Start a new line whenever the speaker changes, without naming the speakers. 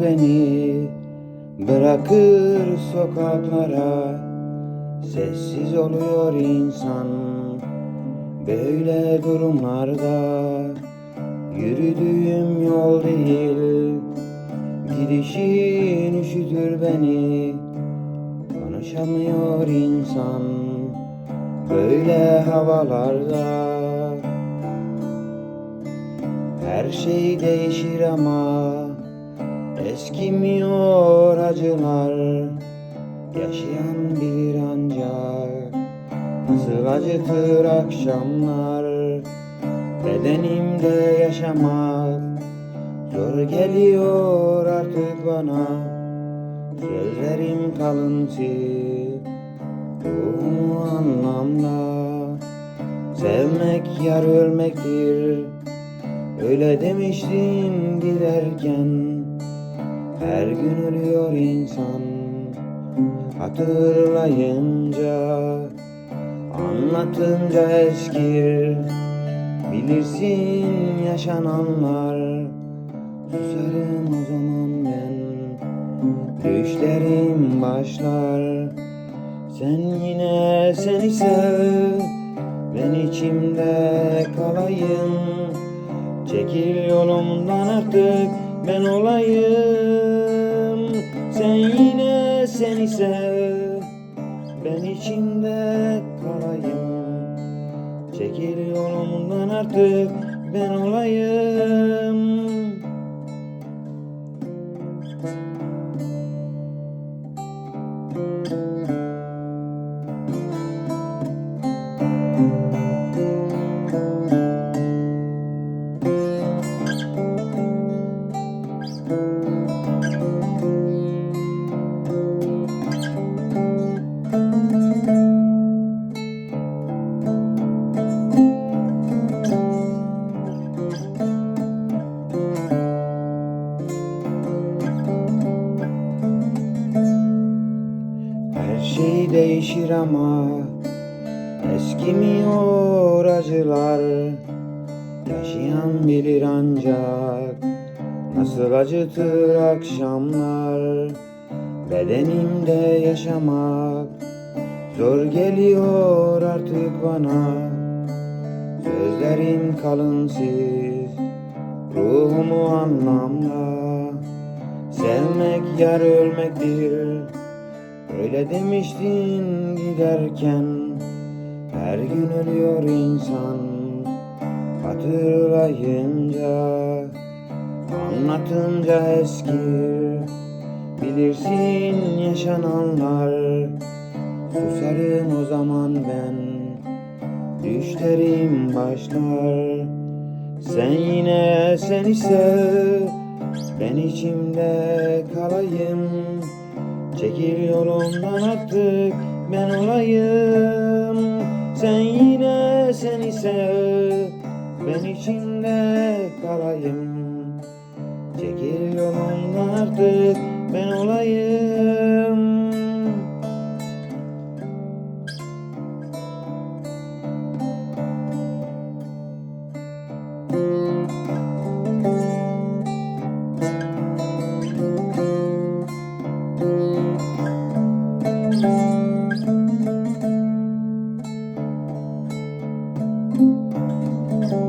beni Bırakır sokaklara. Sessiz oluyor insan Böyle durumlarda. Yürüdüğüm yol değil Gidişin üşütür beni. Konuşamıyor insan Böyle havalarda Her şey değişir ama Eskimiyor acılar. Yaşayan bilir ancak Nasıl acıtır akşamlar. Bedenimde yaşamak Zor geliyor artık bana. Sözlerim kalıntı Ruhumu anlamda. Sevmek yar ölmektir Öyle demiştin giderken Her gün ölüyor insan. Hatırlayınca Anlatınca eskir. Bilirsin yaşananlar Susarım o zaman ben. Düşlerim başlar Sen yine seni sev. Ben içimde kalayım Çekil yolumdan artık ben olayım. Sen yine seni sev Ben içimde kalayım. Çekil yolumdan artık ben olayım şey değişir ama Eskimiyor acılar. Yaşayan bilir ancak Nasıl acıtır akşamlar? Bedenimde yaşamak Zor geliyor artık bana. Sözlerim kalınsız Ruhumu anlamda. Sevmek yar ölmektir. Öyle demiştin giderken Her gün ölüyor insan. Hatırlayınca Anlatınca eskir Bilirsin yaşananlar. Susarım o zaman ben Düşlerim başlar. Sen yine seni sev Ben içimde kalayım. Çekil yolumdan artık ben olayım. Sen yine seni sev Ben içinde kalayım Çekil yolumdan artık ben olayım Thank you.